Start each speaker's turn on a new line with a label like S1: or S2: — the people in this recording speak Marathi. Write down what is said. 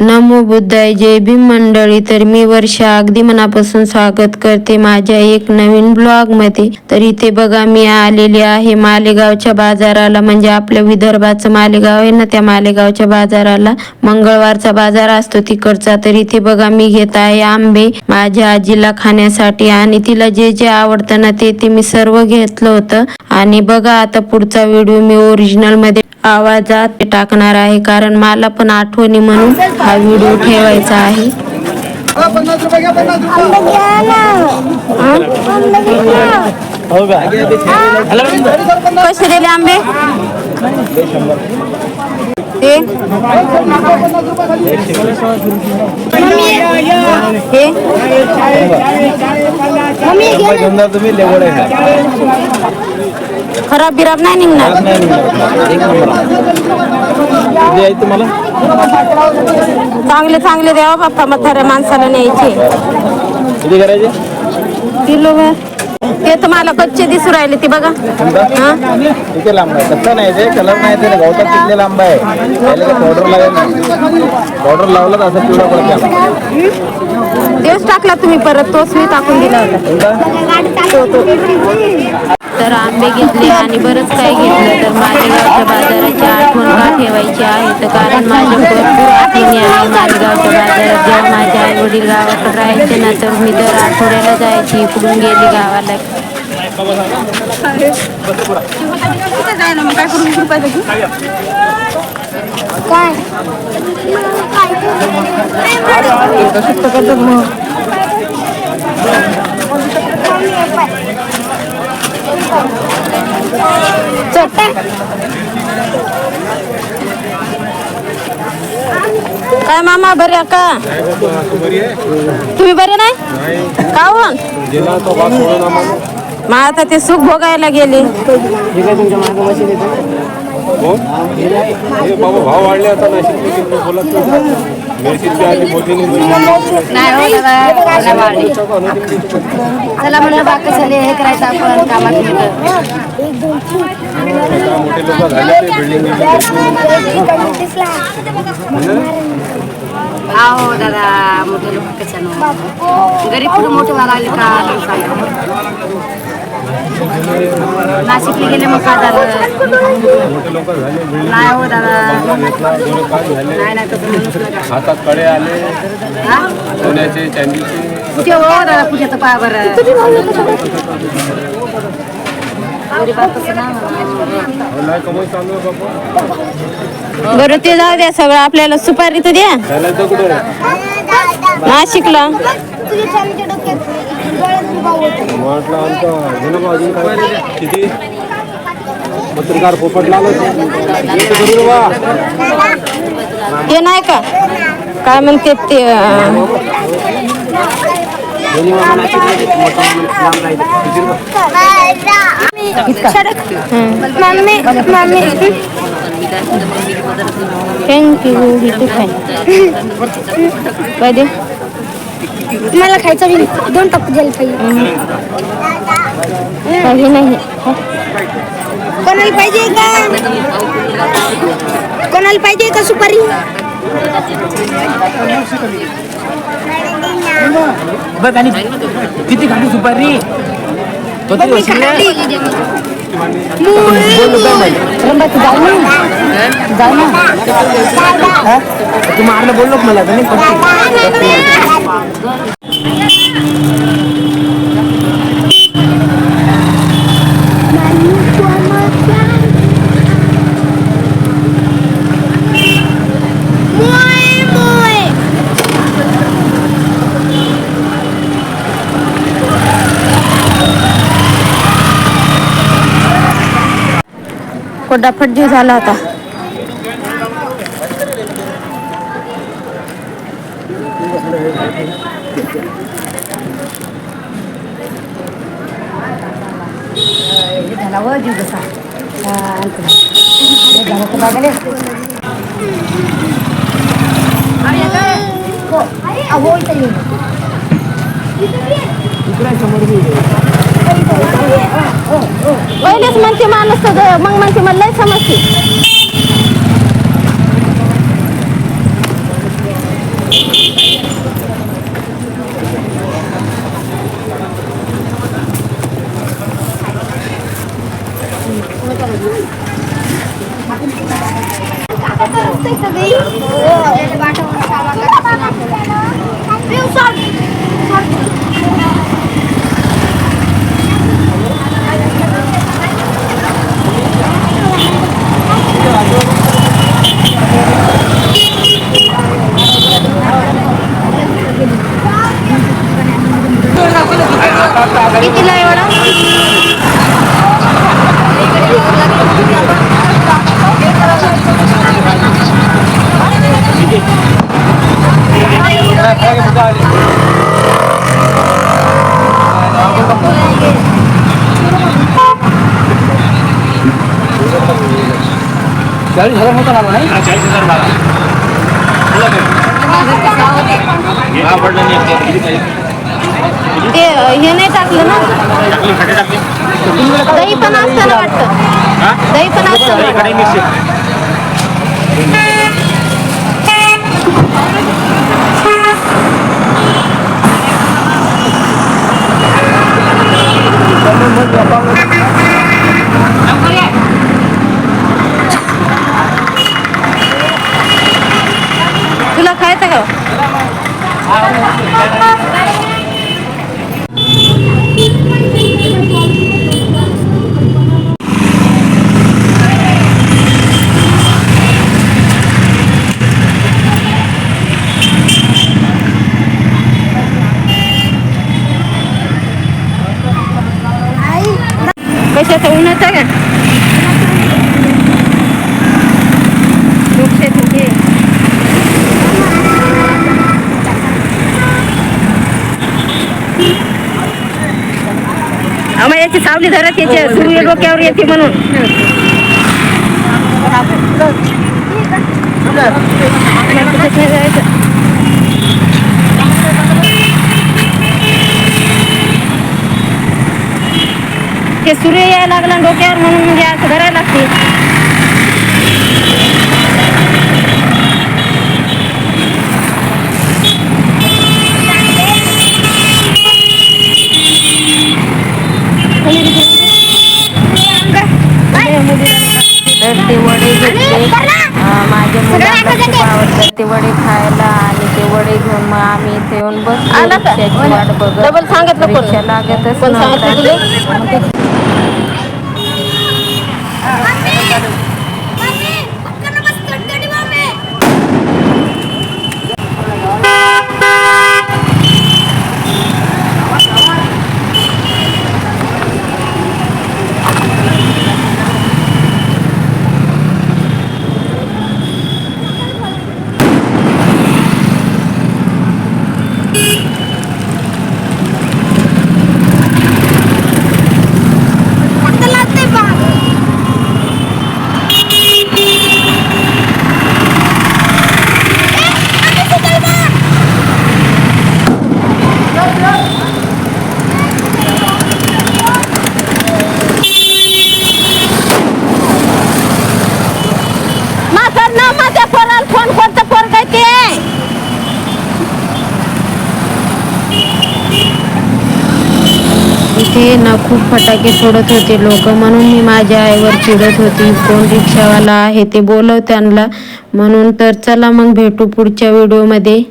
S1: नमो बुद्धाय जय भीम मंडळी. तर मी वर्षा अगदी मनापासून स्वागत करते माझ्या एक नवीन ब्लॉगमध्ये तर इथे बघा मी आलेली आहे मालेगावच्या बाजाराला. म्हणजे आपल्या विदर्भाचं मालेगाव आहे ना त्या मालेगावच्या बाजाराला. मंगळवारचा बाजार असतो तिकडचा. तर इथे बघा मी घेत आहे आंबे माझ्या आजीला खाण्यासाठी. आणि तिला जे जे आवडतं ना ते ते मी सर्व घेतलं होतं. आणि बघा आता पुढचा व्हिडिओ मी ओरिजिनलमध्ये आवाजात टाकणार आहे. कारण मला पण आठवणी म्हणून हा व्हिडिओ ठेवायचा आहे.
S2: हो का
S1: कसे दिले आंबे? ते हे? खराब बिराब नाही निघणार.
S2: नाही तुम्हाला?
S1: चांगले चांगले द्यावा बाप्पा म्हाताऱ्या माणसाला न्यायचे.
S2: किती करायचे?
S1: किलो भर. ते तुम्हाला कच्चे दिसू राहिले ते बघा. हा?
S2: किती लांब आहे. कसं नाही ते? कलर नाही ते. गवतात किती लांब आहे? त्याला पावडर लागेल नाही. पावडर लावलं तर असं पिवळा पडते.
S1: तेच टाकला तुम्ही परत तोच मी टाकून दिला होता. तो तो. तर आंबे घेतले आणि बरंच काही घेतलं. तर का ठेवायची आहे. तर कारण माझ्या भरपूर आठवणी आहे. मालेगावच्या बाजारात जेव्हा माझे आई वडील गावाकडे राहायचे ना तर मी दर आठवड्याला जायची इकडून गेली गावाला.
S3: काय?
S1: काय मामा बरे का? तुम्ही बरे नाही? का हो? मग आता ते सुख भोगायला गेले.
S2: बाबा भाव वाढले आता नाशिक बोलत मिरची आली मोठी
S3: नाही हो दादा चला म्हणलं बाकी झाले हे करायचं आपण कामात गेलं.
S2: मोठे लोक झाले ते बिल्डिंग
S3: हा हो दादा मोठे लोक कशानं गरीब पुढे मोठे व्हायला लागले का. नाशिकला गेले मग काय झालं
S2: मोठे लोक झाले बिल्डिंग
S3: नाही हो दादा. नाही नाही तसं म्हणूच नका.
S2: हातात कडे आले.
S3: हा?
S2: सोन्याचे चांदीचे
S3: कुठे हो दादा? कुठे तर पाय बरं.
S1: बरं ते जाऊ द्या सगळं. आपल्याला सुपारी तर द्या. नाशिकला
S2: पत्रकार पोपट
S1: ते नाही का? काय म्हणते ते अं,
S3: मम्मी मम्मी.
S1: थँक्यू ही तू खाय काय दे
S3: मला खायचं बी दोन टप्पे द्यायला पाहिजे
S1: काही नाही.
S3: कोणाला पाहिजे का? कोणाला पाहिजे का सुपारी?
S4: बघ आणि किती खाली सुपारी? तो ती वशिले तू मारलं बोललो का मला तर नाही
S1: कोडाफट जीव झाला होता
S3: झाला व जीव कसा शांत इकडे समोर Oh, Oilis manci mana saja,
S1: mang manci malai sama sih. Apa terus sih sebenarnya?
S4: चाळीस हजार होता ना नाही चाळीस हजार हा पडलं नाही
S1: ते हे नाही टाकलं. ना दही पण असतं ना वाटतं. दही पण असतं. तुला खायचं का कशाचं उन्हाचं का याची सावली धरत याची सूर्य डोक्यावर येते म्हणून. ते सूर्य यायला लागला डोक्यावर म्हणून म्हणजे असं धरायला लागते तर ते वडे घेतले अं, माझ्या मुलाला खूप आवडतात ते वडे खायला आणि ते वडे घेऊन मग आम्ही इथे येऊन बसलो रिक्षाची वाट बघत रिक्षा लागतच नव्हता माझं नाव माझ्या पोराला फोन कोणतं पोरग आहे ते इथे ना खूप फटाके सोडत होते लोक. म्हणून मी माझ्या आईवर चिडत होती. कोण रिक्षावाला आहे ते बोलव त्यांना. म्हणून तर चला मग भेटू पुढच्या व्हिडिओमध्ये